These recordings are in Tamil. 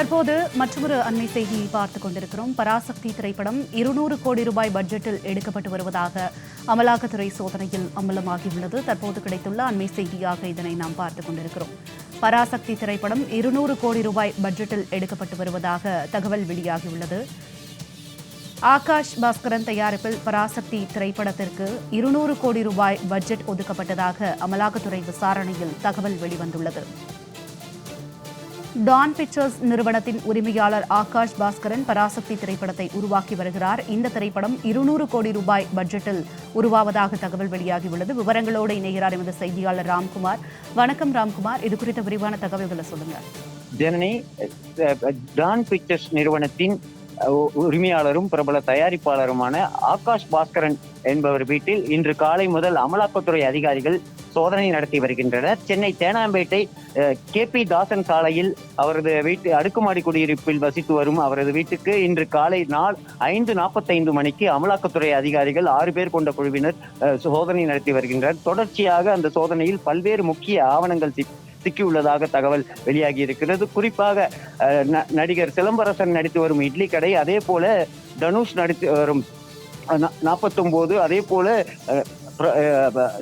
தற்போது மற்றொரு அண்மை செய்தியை பார்த்துக் கொண்டிருக்கிறோம். பராசக்தி திரைப்படம் இருநூறு கோடி ரூபாய் பட்ஜெட்டில் எடுக்கப்பட்டு வருவதாக அமலாக்கத்துறை சோதனையில் அமலமாகியுள்ளது தற்போது கிடைத்துள்ள அண்மை செய்தியாக இதனை நாம் பார்த்துக் கொண்டிருக்கிறோம். பராசக்தி திரைப்படம் இருநூறு கோடி ரூபாய் பட்ஜெட்டில் எடுக்கப்பட்டு வருவதாக தகவல் வெளியாகியுள்ளது. ஆகாஷ் பாஸ்கரன் தயாரிப்பில் பராசக்தி திரைப்படத்திற்கு இருநூறு கோடி ரூபாய் பட்ஜெட் ஒதுக்கப்பட்டதாக அமலாக்கத்துறை விசாரணையில் தகவல் வெளிவந்துள்ளது. டான் பிக்சர்ஸ் நிறுவனத்தின் உரிமையாளர் ஆகாஷ் பாஸ்கரன் பராசக்தி திரைப்படத்தை உருவாக்கி வருகிறார். இந்த திரைப்படம் இருநூறு கோடி ரூபாய் பட்ஜெட்டில் உருவாவதாக தகவல் வெளியாகியுள்ளது. விவரங்களோடு இணைகிறார் எமது செய்தியாளர் ராம்குமார். வணக்கம் ராம்குமார். இது குறித்த விரிவான தகவல்களை சொல்லுங்க. ஜனனி டான் பிக்சர்ஸ் நிறுவனத்தின் உரிமையாளரும் பிரபல தயாரிப்பாளருமான ஆகாஷ் பாஸ்கரன் என்பவர் வீட்டில் இன்று காலை முதல் அமலாக்கத்துறை அதிகாரிகள் சோதனை நடத்தி வருகின்றனர். சென்னை தேனாம்பேட்டை கே பி தாசன் சாலையில் அவரது வீட்டு அடுக்குமாடி குடியிருப்பில் வசித்து வரும் அவரது வீட்டுக்கு இன்று காலை நாள் ஐந்து நாற்பத்தைந்து மணிக்கு அமலாக்கத்துறை அதிகாரிகள் ஆறு பேர் கொண்ட குழுவினர் சோதனை நடத்தி வருகின்றனர். தொடர்ச்சியாக அந்த சோதனையில் பல்வேறு முக்கிய ஆவணங்கள் சிக்கியுள்ளதாக தகவல் வெளியாகி இருக்கிறது குறிப்பாக நடிகர் சிலம்பரசன் நடித்து வரும் இட்லி கடை அதே போல தனுஷ் நடித்து வரும் நாற்பத்தொம்போது அதே போல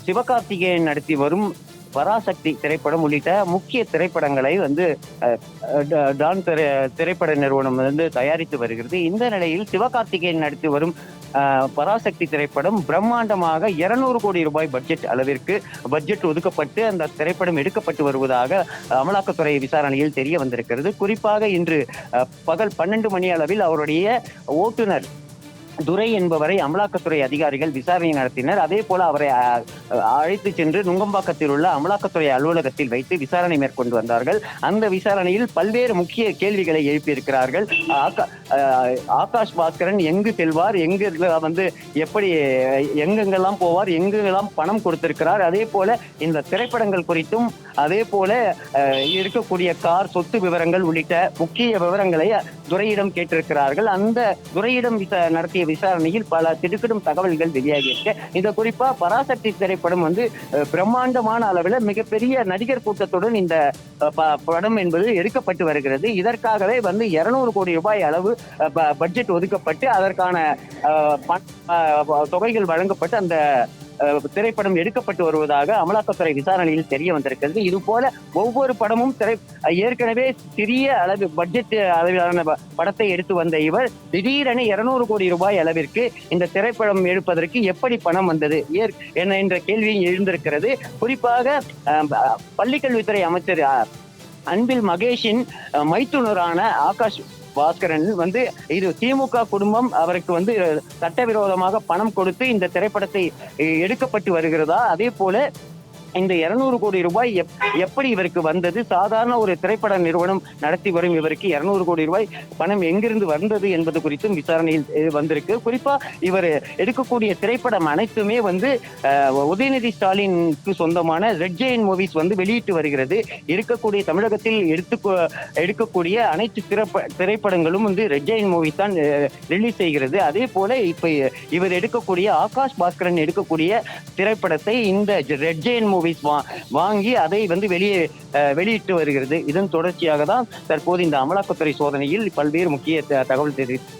சிவகார்த்திகேயன் நடத்தி வரும் பராசக்தி திரைப்படம் உள்ளிட்ட முக்கிய திரைப்படங்களை வந்து ட- டான் திரை திரைப்பட நிறுவனம் வந்து தயாரித்து வருகிறது. இந்த நிலையில் சிவகார்த்திகேயன் நடித்து வரும் பராசக்தி திரைப்படம் பிரம்மாண்டமாக இருநூறு கோடி ரூபாய் பட்ஜெட் அளவிற்கு பட்ஜெட் ஒதுக்கப்பட்டு அந்த திரைப்படம் எடுக்கப்பட்டு வருவதாக அமலாக்கத்துறை விசாரணையில் தெரிய வந்திருக்கிறது. குறிப்பாக இன்று பகல் பன்னெண்டு மணி அளவில் அவருடைய ஓட்டுநர் துரை என்பவரை அமலாக்கத்துறை அதிகாரிகள் விசாரணை நடத்தினர். அதே போல அவரை அழைத்து சென்று நுங்கம்பாக்கத்தில் உள்ள அமலாக்கத்துறை அலுவலகத்தில் வைத்து விசாரணை மேற்கொண்டு வந்தார்கள். அந்த விசாரணையில் பல்வேறு முக்கிய கேள்விகளை எழுப்பியிருக்கிறார்கள். ஆகா- ஆகாஷ் பாஸ்கரன் எங்கு செல்வார்? எங்கு வந்து எப்படி எங்கெங்கெல்லாம் போவார்? எங்கெல்லாம் பணம் கொடுத்திருக்கிறார்? அதே போல இந்த திரைப்படங்கள் குறித்தும் அதே போல இருக்கக்கூடிய கார் சொத்து விவரங்கள் உள்ளிட்ட முக்கிய விவரங்களை துரையிடம் கேட்டிருக்கிறார்கள். அந்த துரையிடம் விசா- நடத்திய விசாரணையில் பல திடுக்கிடும் தகவல்கள் வெளியாகியிருக்கு இந்த குறிப்பா பராசக்தி திரைப்படம் வந்து பிரம்மாண்டமான அளவில் மிகப்பெரிய நடிகர் கூட்டத்துடன் இந்த ப- படம் என்பது எடுக்கப்பட்டு வருகிறது. இதற்காகவே வந்து இருநூறு கோடி ரூபாய் அளவு ப- பட்ஜெட் ஒதுக்கப்பட்டு அதற்கான தொகைகள் வழங்கப்பட்டு அந்த திரைப்படம் எடுக்கப்பட்டு வருவதாக அமலாக்கத்துறை விசாரணையில் தெரிய வந்திருக்கிறது. இது போல ஒவ்வொரு படமும் திரை ஏற்கனவே சிறிய அளவு பட்ஜெட் அளவிலான படத்தை எடுத்து வந்த இவர் திடீரென இருநூறு கோடி ரூபாய் அளவிற்கு இந்த திரைப்படம் எடுப்பதற்கு எப்படி பணம் வந்தது? ஏற் என்ன என்ற கேள்வியும் எழுந்திருக்கிறது. குறிப்பாக பள்ளிக்கல்வித்துறை அமைச்சர் அன்பில் மகேஷின் மைத்துனரான ஆகாஷ் பாஸ்கரன் வந்து இது திமுக குடும்பம் அவருக்கு வந்து சட்டவிரோதமாக பணம் கொடுத்து இந்த திரைப்படத்தை எடுக்கப்பட்டு வருகிறதா? அதே போல இந்த இருநூறு கோடி ரூபாய் எப்படி இவருக்கு வந்தது? சாதாரண ஒரு திரைப்பட நிறுவனம் நடத்தி வரும் இவருக்கு இருநூறு கோடி ரூபாய் பணம் எங்கிருந்து வந்தது என்பது குறித்தும் விசாரணையில் வந்திருக்கு. குறிப்பா இவர் எடுக்கக்கூடிய திரைப்படம் அனைத்துமே வந்து உதயநிதி ஸ்டாலினுக்கு சொந்தமான ரெட் ஜெயின் மூவிஸ் வந்து வெளியிட்டு வருகிறது. இருக்கக்கூடிய தமிழகத்தில் எடுத்து எடுக்கக்கூடிய அனைத்து திரைப்ப திரைப்படங்களும் வந்து ரெட் ஜெயின் மூவிஸ் தான் ரிலீஸ் செய்கிறது. அதே போல இப்ப இவர் எடுக்கக்கூடிய ஆகாஷ் பாஸ்கரன் எடுக்கக்கூடிய திரைப்படத்தை இந்த ரெட் ஜெயின் மூவிஸ் வாங்கி அதை வந்து வெளியே வெளியிட்டு வருகிறது. இதன் தொடர்ச்சியாக தான் தற்போது இந்த அமலாக்கத்துறை சோதனையில் பல்வேறு முக்கிய தகவல்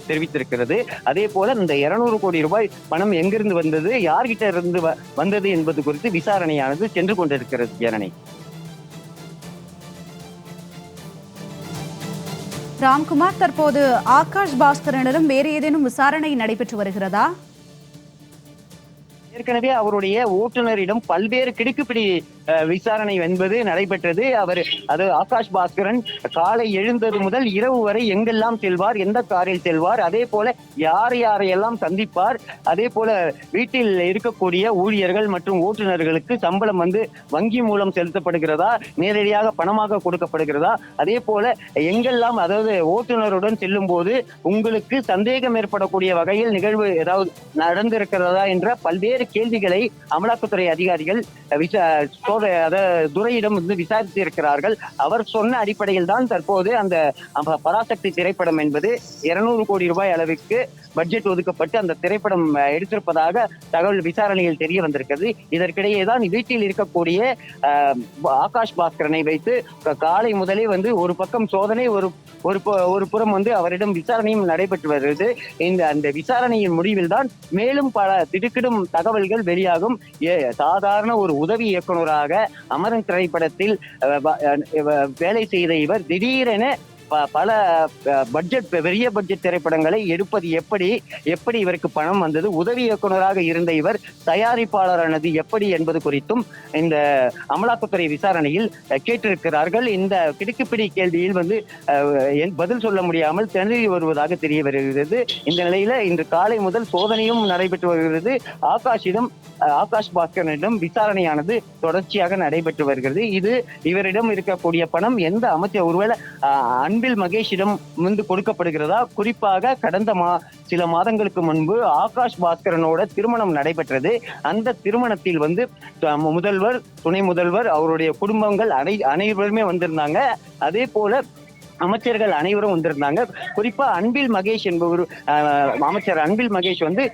தெரிவித்திருக்கிறது. அதே போல இந்த இருநூறு கோடி ரூபாய் பணம் எங்கிருந்து வந்தது யார்கிட்ட இருந்து வந்தது என்பது குறித்து விசாரணையானது சென்று கொண்டிருக்கிறது ஜனனி. ராம்குமார் தற்போது ஆகாஷ் பாஸ்கரனிடம் வேறு ஏதேனும் விசாரணை நடைபெற்று வருகிறதா? ஏற்கனவே அவருடைய ஓட்டுநரிடம் பல்வேறு கிடுக்குப்பிடி விசாரணை என்பது நடைபெற்றது. அவர் அது ஆகாஷ் பாஸ்கரன் காலை எழுந்தது முதல் இரவு வரை எங்கெல்லாம் செல்வார் எந்த காரில் செல்வார் அதே போல யார் யாரையெல்லாம் சந்திப்பார் அதே போல வீட்டில் இருக்கக்கூடிய ஊழியர்கள் மற்றும் ஓட்டுநர்களுக்கு சம்பளம் வந்து வங்கி மூலம் செலுத்தப்படுகிறதா நேரடியாக பணமாக கொடுக்கப்படுகிறதா அதே போல எங்கெல்லாம் அதாவது ஓட்டுநருடன் செல்லும் போது உங்களுக்கு சந்தேகம் ஏற்படக்கூடிய வகையில் நிகழ்வு ஏதாவது நடந்திருக்கிறதா என்ற பல்வேறு கேள்விகளை அமலாக்கத்துறை அதிகாரிகள் துறையிடம் அதாவது வந்து விசாரித்து இருக்கிறார்கள் அவர் சொன்ன அடிப்படையில் தான் தற்போது அந்த பராசக்தி திரைப்படம் என்பது இருநூறு கோடி ரூபாய் அளவிற்கு பட்ஜெட் ஒதுக்கப்பட்டு அந்த திரைப்படம் எடுத்திருப்பதாக தகவல் விசாரணையில் தெரிய வந்திருக்கிறது. இதற்கிடையே தான் வீட்டில் இருக்கக்கூடிய ஆகாஷ் பாஸ்கரனை வைத்து காலை முதலே வந்து ஒரு பக்கம் சோதனை ஒரு ஒரு ஒரு புறம் வந்து அவரிடம் விசாரணையும் நடைபெற்று வருகிறது. இந்த அந்த விசாரணையின் முடிவில் தான் மேலும் பல திடுக்கிடும் தகவல்கள் வெளியாகும். ஏ- சாதாரண ஒரு உதவி இயக்குனராக அமரன் திரைப்படத்தில் அஹ், அஹ், வேலை செய்த இவர் திடீரென பல பட்ஜெட் பெரிய பட்ஜெட் திரைப்படங்களை எடுப்பது எப்படி எப்படி இவருக்கு பணம் வந்தது உதவி இயக்குனராக இருந்த இவர் தயாரிப்பாளரானது எப்படி என்பது குறித்தும் இந்த அமலாக்கத்துறை விசாரணையில் கேட்டிருக்கிறார்கள். இந்த கிடுக்குப்பிடி கேள்வியில் வந்து பதில் சொல்ல முடியாமல் திணறி வருவதாக தெரிய வருகிறது. இந்த நிலையில இன்று காலை முதல் சோதனையும் நடைபெற்று வருகிறது. ஆகாஷிடம் ஆகாஷ் பாஸ்கரனிடம் விசாரணையானது தொடர்ச்சியாக நடைபெற்று வருகிறது. இது இவரிடம் இருக்கக்கூடிய பணம். எந்த அமைச்சர் ஒருவேளை அன்பில் மகேஷிடம் வந்து கொடுக்கப்படுகிறதா? குறிப்பாக கடந்த மா சில மாதங்களுக்கு முன்பு ஆகாஷ் பாஸ்கரனோட திருமணம் நடைபெற்றது. அந்த திருமணத்தில் வந்து முதல்வர் துணை முதல்வர் அவருடைய குடும்பங்கள் அனை அனைவருமே வந்திருந்தாங்க. அதே போல அமைச்சர்கள் அனைவரும் வந்திருந்தாங்க. குறிப்பா அன்பில் மகேஷ் என்பவர் அமைச்சர் அன்பில் மகேஷ் வந்து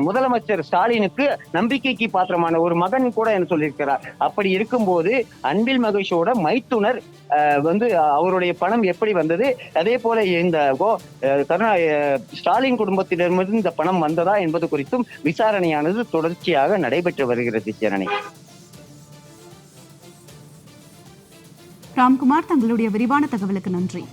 முதலமைச்சர் ஸ்டாலினுக்கு நம்பிக்கைக்கு பாத்திரமான ஒரு மகன் கூட என்ன சொல்லியிருக்கிறார். அப்படி இருக்கும்போது அன்பில் மகேஷோட மைத்துனர் அஹ், வந்து அவருடைய பணம் எப்படி வந்தது? அதே போல இந்த கோ- கருணா அஹ், ஸ்டாலின் குடும்பத்திடமிருந்து இந்த பணம் வந்ததா என்பது குறித்தும் விசாரணையானது தொடர்ச்சியாக நடைபெற்று வருகிறது ஜனனி. ராம்குமார் தங்களுடைய விரிவான தகவலுக்கு நன்றி.